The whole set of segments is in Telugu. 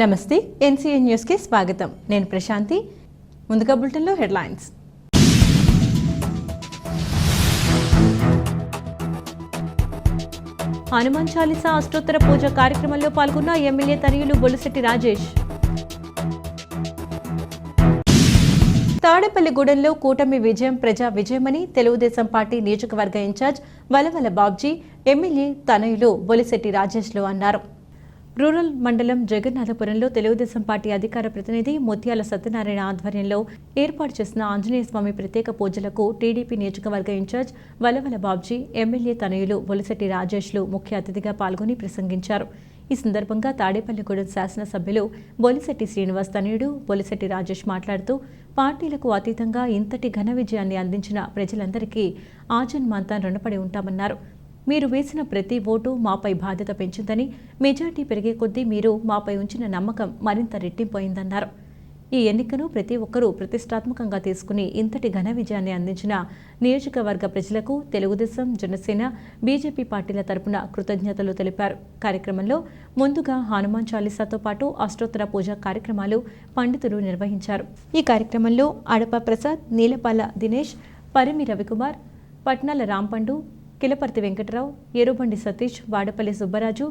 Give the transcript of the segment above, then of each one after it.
నమస్తే ఎన్సీఎన్ న్యూస్కి స్వాగతం. నేను ప్రశాంతి. ముందుగా బులెటిన్లో హెడ్లైన్స్. హనుమాన్ చాలీసా అష్టోత్తర పూజ కార్యక్రమంలో పాల్గొన్న ఎమ్మెల్యే తనయులు బొలిశెట్టి రాజేష్. తాడేపల్లిగూడెంలో కూటమి విజయం ప్రజా విజయమని తెలుగుదేశం పార్టీ నియోజకవర్గ in charge Valavala Babji MLA తనయులు Bolisetti రాజేష్లు అన్నారు. రూరల్ మండలం జగన్నాథపురంలో తెలుగుదేశం పార్టీ అధికార ప్రతినిధి ముత్యాల సత్యనారాయణ ఆధ్వర్యంలో ఏర్పాటు చేసిన ఆంజనేయ స్వామి ప్రత్యేక పూజలకు టీడీపీ నియోజకవర్గ in charge Valavala Babji MLA తనయులు Bolisetti రాజేష్లు ముఖ్య అతిథిగా పాల్గొని ప్రసంగించారు. ఈ సందర్భంగా తాడేపల్లిగూడెం శాసనసభ్యులు బొలిశెట్టి శ్రీనివాస్ తనయుడు బొలిశెట్టి రాజేష్ మాట్లాడుతూ పార్టీలకు అతీతంగా ఇంతటి ఘన విజయాన్ని అందించిన ప్రజలందరికీ ఆజన్మాంతా రుణపడి ఉంటామన్నారు. మీరు వేసిన ప్రతి ఓటు మాపై బాధ్యత పెంచిందని మెజార్టీ పెరిగే కొద్దీ మీరు మాపై ఉంచిన నమ్మకం మరింత రెట్టింపోయిందన్నారు. ఈ ఎన్నికను ప్రతి ఒక్కరూ ప్రతిష్టాత్మకంగా తీసుకుని ఇంతటి ఘన విజయాన్ని అందించిన నియోజకవర్గ ప్రజలకు తెలుగుదేశం జనసేన బీజేపీ పార్టీల తరపున కృతజ్ఞతలు తెలిపారు. కార్యక్రమంలో ముందుగా హనుమాన్ చాలీసాతో పాటు అష్టోత్తర పూజ కార్యక్రమాలు పండితులు నిర్వహించారు. ఈ కార్యక్రమంలో అడప ప్రసాద్ నీలపాల దినేష్ పరిమి రవికుమార్ పట్నాల రాంపండు కిలపర్తి వెంకట్రావు ఏరుబండి సతీష్ వాడపల్లి సుబ్బరాజు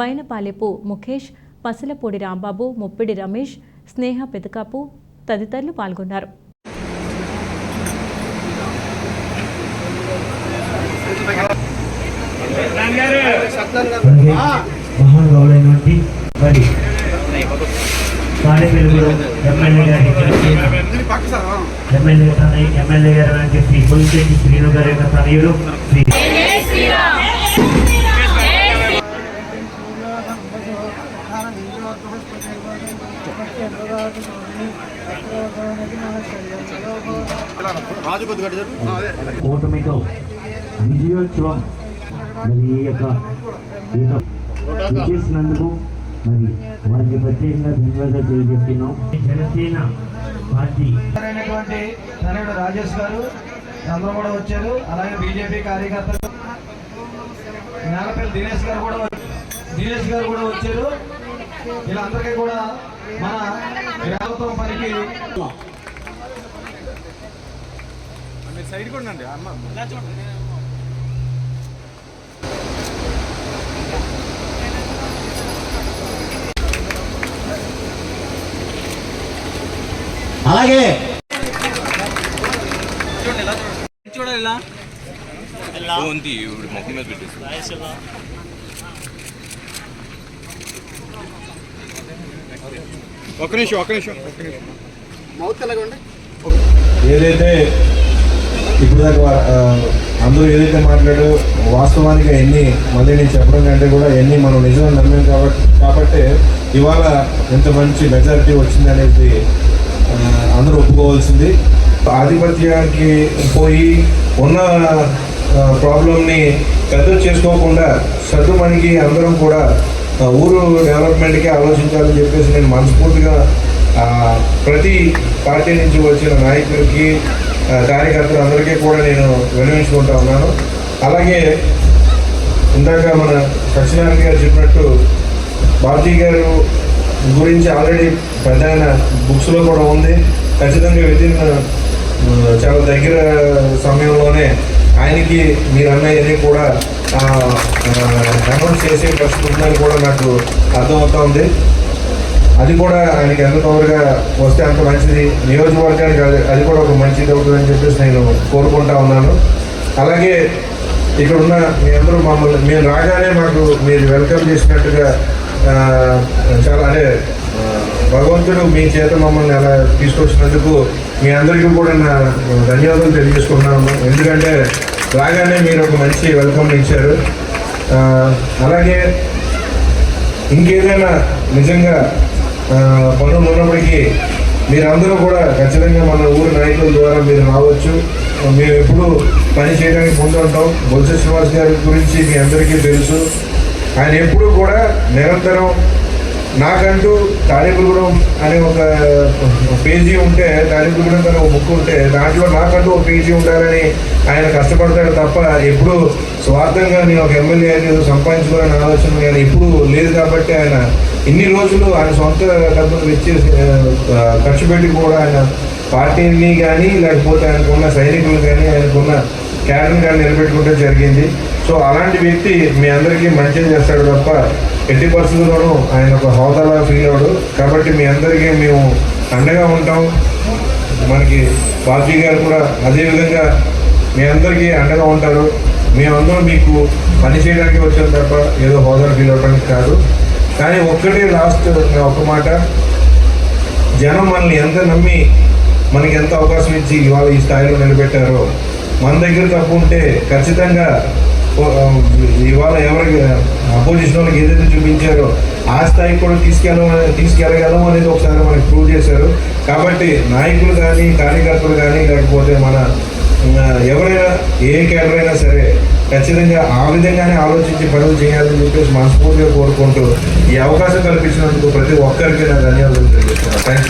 బైనపాలెపు ముఖేష్ పసలపూడి రాంబాబు ముప్పిడి రమేష్ స్నేహ పెదకాపు తదితరులు పాల్గొన్నారు. ఎమ్మెల్యే గారి అని చెప్పి కొలిశెట్టి శ్రీను గారి యొక్క తనయుడు శ్రీ ఓటమితో విజయోత్సవం మరి ఈ యొక్క చేసినందుకు మరి వారికి ప్రత్యేకంగా ధన్యవాదాలు తెలియజేస్తున్నాం. జనసేన పార్టీ అయినటువంటి తనయుడు రాజేష్ గారు అందరూ కూడా వచ్చారు. అలాగే బీజేపీ కార్యకర్తలు నేలపల్లి దినేష్ గారు కూడా దినేష్ గారు కూడా వచ్చారు. వీళ్ళందరికీ కూడా మన గ్రామత్వం పనికి సైడ్ కూడా అండి అమ్మ. అలాగే ఉంది ఇప్పుడు మొక్క మీద పెట్టేసి ఒక్క నిమిషం ఒక్క నిమిషం. ఒక్క నిమిషం మౌత్ ఎలాగండి ఏదైతే ఇప్పుడు దాకా అందరూ ఏదైతే మాట్లాడో వాస్తవానికి ఎన్ని మళ్ళీ నేను చెప్పడం కంటే కూడా ఎన్ని మనం నిజంగా నమ్మాం కాబట్టి కాబట్టి ఇవాళ ఇంత మంచి మెజారిటీ వచ్చింది అనేది అందరూ ఒప్పుకోవాల్సింది. ఆధిపత్యానికి పోయి ఉన్న ప్రాబ్లంని పెద్ద చేసుకోకుండా సర్దుమణికి అందరం కూడా ఊరు డెవలప్మెంట్కి ఆలోచించాలని చెప్పేసి నేను మనస్ఫూర్తిగా ప్రతి పార్టీ నుంచి వచ్చిన నాయకులకి కార్యకర్తలందరికీ అందరికీ కూడా నేను వినవించుకుంటా ఉన్నాను. అలాగే ఇందాక మన సత్యనారాయణ గారు చెప్పినట్టు బాబ్జీ గారు గురించి ఆల్రెడీ పెద్ద ఆయన బుక్స్లో కూడా ఉంది. ఖచ్చితంగా విదిన్ చాలా దగ్గర సమయంలోనే ఆయనకి మీరు అన్నయ్యని కూడా అనౌన్స్ చేసే ట్రస్ట్ ఉందని కూడా నాకు అర్థమవుతా ఉంది. అది కూడా ఆయనకి ఎంత తొందరగా వస్తే అంత మంచిది. నియోజకవర్గానికి అది అది కూడా ఒక మంచిది అవుతుందని చెప్పేసి నేను కోరుకుంటా ఉన్నాను. అలాగే ఇక్కడ ఉన్న మీ అందరూ మమ్మల్ని మేము రాగానే మాకు మీరు వెల్కమ్ చేసినట్టుగా చాలా అంటే భగవంతుడు మీ చేత మమ్మల్ని అలా తీసుకొచ్చినందుకు మీ అందరికీ కూడా నా ధన్యవాదాలు తెలియజేసుకుంటున్నాను. ఎందుకంటే రాగానే మీరు ఒక మంచి వెల్కమ్ ఇచ్చారు. అలాగే ఇంకేదైనా నిజంగా పనులు ఉన్నప్పటికీ మీరందరూ కూడా ఖచ్చితంగా మన ఊరి నాయకుల ద్వారా మీరు రావచ్చు. మేము ఎప్పుడు పని చేయడానికి ముందు ఉంటాం. బొత్స శ్రీనివాస్ గారి గురించి మీ అందరికీ తెలుసు. ఆయన ఎప్పుడు కూడా నిరంతరం నాకంటూ తాడేపుగూడెం అనే ఒక పేజీ ఉంటే తాడేపుగూడెం అనే ఒక బుక్ ఉంటే దాంట్లో నాకంటూ ఒక పేజీ ఉండాలని ఆయన కష్టపడతాడు తప్ప ఎప్పుడు స్వార్థంగా నేను ఒక ఎమ్మెల్యే అనేది సంపాదించుకోవాలని ఆలోచన కానీ ఎప్పుడు లేదు కాబట్టి ఆయన ఇన్ని రోజులు ఆయన సొంత డబ్బులు వెచ్చేసి ఖర్చు పెట్టి కూడా ఆయన పార్టీని కానీ లేకపోతే ఆయనకున్న సైనికులు కానీ ఆయనకున్న క్యాడర్ని కానీ నిలబెట్టుకుంటే జరిగింది. సో అలాంటి వ్యక్తి మీ అందరికీ మంచిగా చేస్తాడు తప్ప ఎట్టి పరిస్థితుల్లోనూ ఆయన ఒక హోదాలా ఫీల్ అవ్వడు. కాబట్టి మీ అందరికీ మేము అండగా ఉంటాం. మనకి బాబ్జీ గారు కూడా అదేవిధంగా మీ అందరికీ అండగా ఉంటారు. మేమందరం మీకు పని చేయడానికి వచ్చాం తప్ప ఏదో హోదాలు ఫీల్ అవ్వడానికి కాదు. కానీ ఒక్కటే లాస్ట్ ఒక మాట. జనం మనల్ని ఎంత నమ్మి మనకి ఎంత అవకాశం ఇచ్చి ఇవాళ ఈ స్థాయిలో నిలబెట్టారో మన దగ్గర తప్పు ఉంటే ఖచ్చితంగా ఇవాళ ఎవరికి అపోజిషన్ వాళ్ళకి ఏదైతే చూపించారో ఆ స్థాయికి కూడా తీసుకెళ్ళ తీసుకెళ్ళగలం అనేది ఒకసారి మనకి ప్రూవ్ చేశారు. కాబట్టి నాయకులు కానీ కార్యకర్తలు కానీ లేకపోతే మన ఎవరైనా ఏ కేడర్ అయినా సరే ఖచ్చితంగా ఆ విధంగానే ఆలోచించి పనులు చేయాలని చెప్పేసి మనస్ఫూర్తిగా కోరుకుంటూ ఈ అవకాశం కల్పించినందుకు ప్రతి ఒక్కరికి నా ధన్యవాదాలు పెరుగుతారు థ్యాంక్ యూ